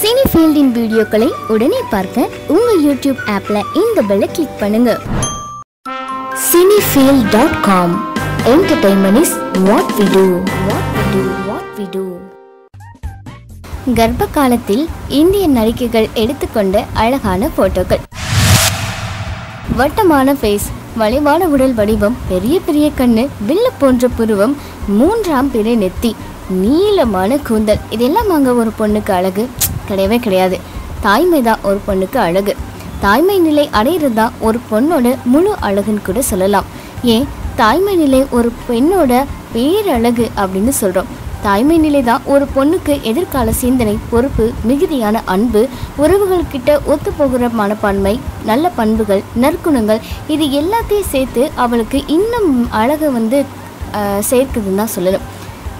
சினிஃபீல்டின் வீடியோக்களை உடனே பார்க்க உங்க யூடியூப் ஆப்ல இந்த பெல்லை கிளிக் பண்ணுங்க. Cinefield dot com entertainment is what we do what we do what we do கர்ப்ப காலத்தில் இந்திய நடிகைகள் எடுத்துக்கொண்ட அழகான போட்டோக்கள் வட்டமான ஃபேஸ் வளைவான உடல் வடிவம் பெரிய பெரிய கண்ணு வில்லு போன்ற புருவம் மூன்றாம் பிறை நெத்தி நீளமான கூந்தல். இதெல்லாம் அங்கே ஒரு பொண்ணுக்கு அழகு. கிடையவே கிடையாது. தாய்மை தான் ஒரு பொண்ணுக்கு அழகு. தாய்மை நிலை அடையிறது தான் ஒரு பொண்ணோட முழு அழகுன்னு கூட சொல்லலாம். ஏன்? தாய்மை நிலை ஒரு பெண்ணோட பேரழகு அப்படின்னு சொல்கிறோம் தாய்மை நிலை தான் ஒரு பொண்ணுக்கு எதிர்கால சிந்தனை பொறுப்பு மிகுதியான அன்பு உறவுகள்கிட்ட ஒத்து போகிற மனப்பான்மை நல்ல பண்புகள் நற்குணங்கள் இது எல்லாத்தையும் சேர்த்து அவளுக்கு இன்னும் அழகை வந்து சேர்க்குதுன்னு தான் சொல்லணும்.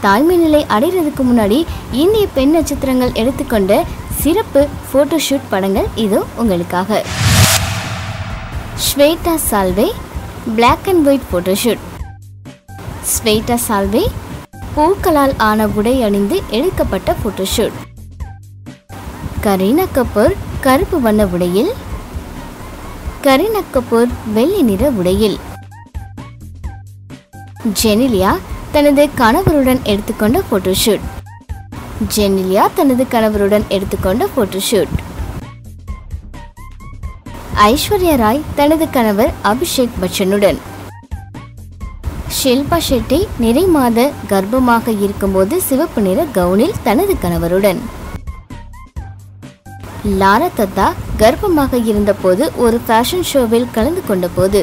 தாய்மை நிலை அடைகிறதுக்கு முன்னாடி இந்திய பெண் நட்சத்திரங்கள் எடுத்துக்கொண்ட சிறப்பு ஃபோட்டோஷூட் படங்கள் இது உங்களுக்காக. Shweta Salve black and white photoshoot Shweta Salve பூக்களால் ஆன உடை அணிந்து எடுக்கப்பட்ட ஃபோட்டோஷூட் கரீனா கபூர் கருப்பு வண்ண உடையில். கரீனா கபூர் வெள்ளி நிற உடையில். ஜெனிலியா தனது கணவருடன் எடுத்துக்கொண்ட ஃபோட்டோஷூட் ஜெனிலியா தனது கணவருடன் எடுத்துக்கொண்ட போட்டோஷூட் ஐஸ்வர்யா ராய் தனது கணவர் அபிஷேக் பச்சனுடன். ஷில்பா ஷெட்டி நிறை மாத கர்ப்பமாக இருக்கும்போது சிவப்பு நிற கவுனில் தனது கணவருடன். லாரா தத்தா கர்ப்பமாக இருந்தபோது ஒரு ஃபேஷன் ஷோவில் கலந்து கொண்டபோது.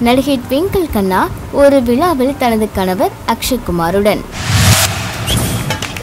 நடிகை ட்விங்கிள் கண்ணா ஒரு விழாவில் தனது கணவர் அக்ஷய் குமாருடன்